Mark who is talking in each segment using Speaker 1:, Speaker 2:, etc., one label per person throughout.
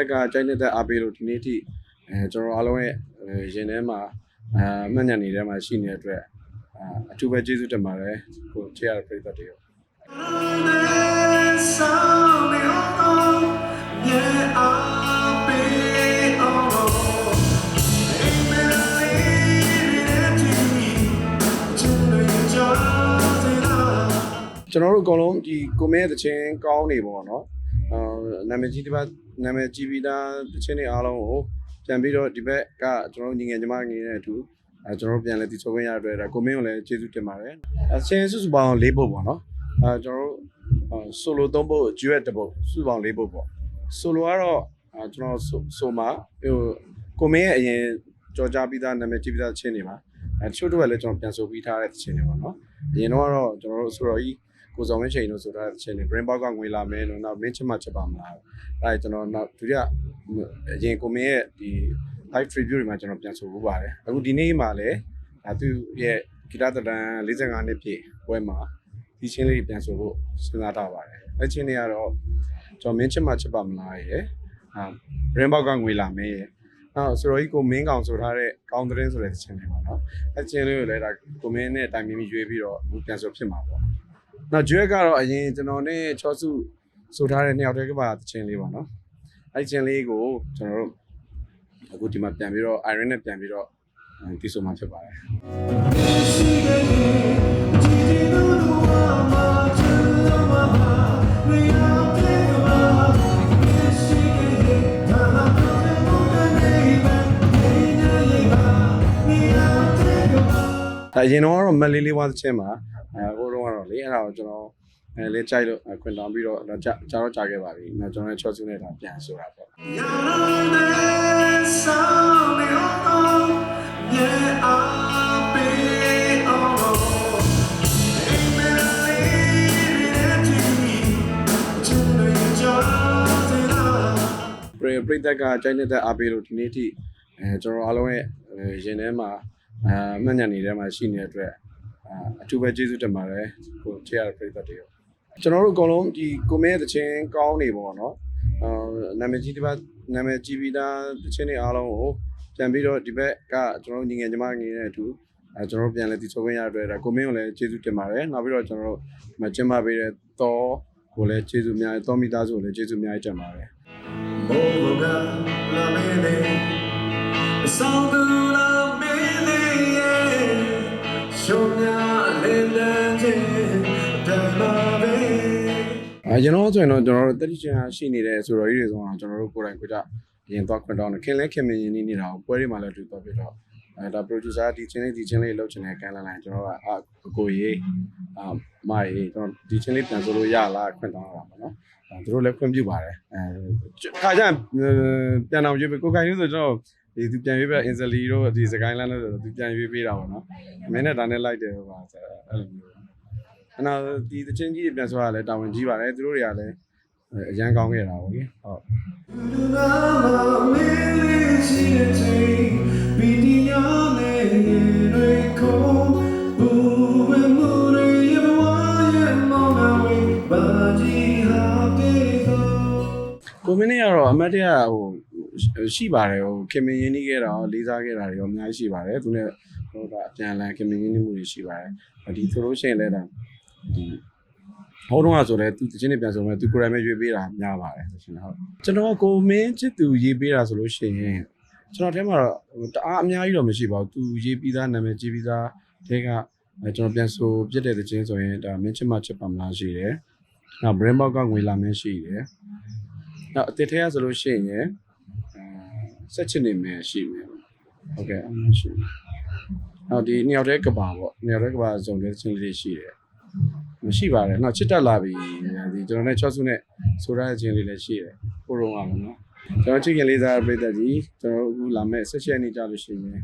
Speaker 1: က်ကကြိုက်နေတဲ့အားပေးလို့ဒီနေ့ထိအဲကျွန်တော်အားလုံးရဲ့ရင်ထဲမှာအာမှတ်ညံနေထဲမှာရှိနေတဲ့အတွက်အာအထူးပဲကျေးဇူးတင်ပါတယ်ကိုချေရတဲ့ပရိသတ်တွေကိုကျွန်တော်တို့အကုန်လုံးဒီကိုမဲတဲ့ချင်းကောင်းနေပေါ့နော်အာ နာမည်ကြီးတစ်ပတ်နာမည်ကြီးပြီးသားတချင်းတွေအားလုံးကိုပြန်ပြီးတော့ဒီဘက်ကကျွန်တော်တို့ညီငယ်ညီမငယ်နဲ့အတူအဲကျွန်တော်တို့ပြန်လဲတည်ဆိုခွင့်ရတဲ့အတွက်ဒါကိုမင်းကိုလည်းကျေးဇူးတင်ပါတယ်အချင်းစုစုပေါင်း၄ပုတ်ပေါ့နော်အဲကျွန်တော်တို့ဆိုလို၃ပုတ်ကျွတ်တစ်ပုတ်စုစုပေါင်း၄ပုတ်ပေါ့ဆိုလိုကတော့အဲကျွန်တော်ဆိုဆိုမှာဟိုကိုမင်းရဲ့အရင်ကြော်ကြားပြီးသားနာမည်ကြီးပြီးသားတချင်းတွေပါအဲတချို့တို့ကလည်းကျွန်တော်ပြန်ဆိုပြီးထားတဲ့တချင်းတွေပေါ့နော်အရင်တော့ကတော့ကျွန်တော်တို့ဆိုတော့ကြီး ကိုဆောင်ဝင်းချိန်လို့ဆိုတာအချင်းနေ brain box ကငွေလာမယ်လို့နောက်မင်းချမချက်ပါမလားအဲကျွန်တော်နောက်ဒုတိယအရင်ကိုမင်းရဲ့ဒီ live review တွေမှာကျွန်တော်ပြန်ဆိုဖို့ပါတယ်အခုဒီနေ့မှာလည်းဒါသူရဲ့ဂီတတန်45နှစ်ပြည့်ပွဲမှာဒီချင်းလေးပြန်ဆိုဖို့စဉ်းစားထားပါတယ်အဲချင်းတွေကတော့ကျွန်တော်မင်းချမချက်ပါမလားရယ်ဟာ brain box ကငွေလာမယ်ရယ်နောက်ဆိုတော့ဒီကိုမင်းကောင်ဆိုထားတဲ့ကောင်းသတင်းဆိုတဲ့ချင်းတွေပေါ့နော်အဲချင်းလေးကိုလည်းဒါကိုမင်းနဲ့တိုင်မီမီရွေးပြီးတော့ပြန်ဆိုဖြစ်မှာပေါ့ နောက်ကျွဲကတော့အရင်ကျွန်တော်နဲ့ချောစုဆိုထားတဲ့နှစ်ယောက်တည်းကပါတခြင်းလေးပါနော်အဲ့ခြင်းလေးကိုကျွန်တော်တို့အခုဒီမှာပြန်ပြီးတော့ iron နဲ့ပြန်ပြီးတော့ဒီဆိုမှဖြစ်ပါတယ်ဒါအရင်တော့ကတော့မက်လေးလေးဝါသချင်းမှာအဲဟိုတော့ကတော့ လေအဲ့ဒါကိုကျွန်တော်အဲလေးကြိုက်လို့ခွင်တောင်းပြီးတော့တော့ကြာကြာတော့ကြာခဲ့ပါပြီ။နောက်ကျွန်တော်ရဲ့ချောစုနဲ့တော့ပြန်ဆိုတာပေါ့။ Pray ပြိတက်ကကြိုက်နေတဲ့အားပေးလို့ဒီနေ့ထိအဲကျွန်တော်အားလုံးရဲ့ရင်ထဲမှာအာမှတ်ညံနေထဲမှာရှိနေတဲ့အတွက် အာအထူးပဲကျေးဇူးတင်ပါတယ်ကိုချေရတဲ့ပြိသက်တွေကိုကျွန်တော်တို့အကုန်လုံးဒီကိုမဲတဲ့ချင်းကောင်းနေပေါ့နော်အာနာမည်ကြီးတစ်ပတ်နာမည်ကြီးပြီးသားတချင်းတွေအားလုံးကိုပြန်ပြီးတော့ဒီဘက်ကကျွန်တော်တို့ညီငယ်ညီမငယ်နဲ့အတူအဲကျွန်တော်တို့ပြန်လဲတည်ဆိုခွင့်ရတဲ့အတွက်ဒါကိုမင်းကိုလည်းကျေးဇူးတင်ပါတယ်နောက်ပြီးတော့ကျွန်တော်တို့မကျင်းပပေးတဲ့တော့ကိုလည်းကျေးဇူးများတော်မိသားစုကိုလည်းကျေးဇူးများတင်ပါတယ်
Speaker 2: Boga la mele Saudu la mele
Speaker 1: အဲကျွန်တော်ဆိုရင်တော့ကျွန်တော်တို့တတိချင်ရှိနေတဲ့ဆိုတော့ကြီးတွေဆိုတော့ကျွန်တော်တို့ကိုယ်တိုင်ကိုယ်ကြအရင်တော့ခွင့်တောင်းတယ်ခင်လဲခင်မင်းရင်းနေနေတာကိုပွဲတွေမှာလည်းတူတော့ပြတော့အဲဒါ producer ဒီချင်းလေးဒီချင်းလေးလုပ်ချင်တဲ့ကန်လန်လိုင်းကျွန်တော်ကအကိုရေးအမရေးကျွန်တော်ဒီချင်းလေးပြန်ဆိုလို့ရလားခွင့်တောင်းရတာပေါ့နော်အဲသူတို့လည်းခွင့်ပြုပါတယ်အဲခါကျရင်ပြန်အောင်ရွေးပေးကိုခိုင်လို့ဆိုကျွန်တော် ဒီသူပြန်ရွေးပေး Instantly တို့ဒီစကိုင်းလန်းလို့ဆိုတော့သူပြန်ရွေးပေးတာပေါ့နော်မင်းနဲ့ဒါနဲ့လိုက်တယ်ဟိုပါအဲ့လိုမျိုးအဲ့တော့ဒီတချင်းကြီးတွေပြန်ဆိုရလဲတာဝန်ကြီးပါတယ်သူတို့တွေကလည်းအရန်ကောင်းခဲ့တာပေါ့လေဟုတ်
Speaker 2: Dama mele chi te Bidi ya le re ko Bu we mu re ye wa ye mo na we Ba ji ha pe so
Speaker 1: ကိုမင်းနဲ့ကတော့အမတ်တရဟို ရှိပါတယ်ဟိုခင်မင်းရင်းနှီးခဲ့တာရောလေးစားခဲ့တာတွေရောအများကြီးရှိပါတယ်သူနဲ့ဟိုဒါအပြန်အလှန်ခင်မင်းရင်းနှီးမှုတွေရှိပါတယ်ဒီဆိုလို့ရှိရင်လည်းဒါဒီဟိုတော့ကဆိုလဲသူတချင်းတွေပြန်ဆိုမဲ့သူကိုယ်တိုင်ပဲရွေးပေးတာများပါတယ်ဆိုရှင်ဟုတ်ကျွန်တော်ကိုမင်းချစ်သူရေးပေးတာဆိုလို့ရှိရင်ကျွန်တော်ထဲမှာတော့တအားအများကြီးတော့မရှိပါဘူးသူရေးပြီးသားနာမည်ကြီးပြီးသားတဲကအဲကျွန်တော်ပြန်ဆိုပြစ်တဲ့တချင်းဆိုရင်ဒါမင်းချစ်မချစ်ပါမလားရှိတယ်နောက် brain box ကငွေလာမင်းရှိတယ်နောက်အတစ်ထဲကဆိုလို့ရှိရင်အဲ ဆက်ချင်နေမယ်ရှိမယ်ဟုတ်ကဲ့အမှန်ရှိမယ်နောက်ဒီနှစ်ယောက်တည်းကဘာပေါ့နှစ်ယောက်တည်းကဘာဇုံလေးချင်းလေးရှိတယ်မရှိပါနဲ့နောက်ချစ်တက်လာပြီဒီကျွန်တော်နဲ့ချော့ဆုနဲ့ဆိုရချင်းလေးလည်းရှိတယ်ကိုရုံကပါနော်ကျွန်တော်ချစ်ခင်လေးစားပြည့်တဲ့ကြီးကျွန်တော်အခုလာမဲ့ဆက်ချက်နေကြလို့ရှိရင်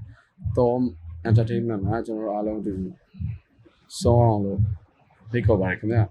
Speaker 1: တော့ entertainment မှာကျွန်တော်အားလုံးတူဆောင်းအောင်လို့ဖိတ်ခေါ်ပါတယ်ခင်ဗျာ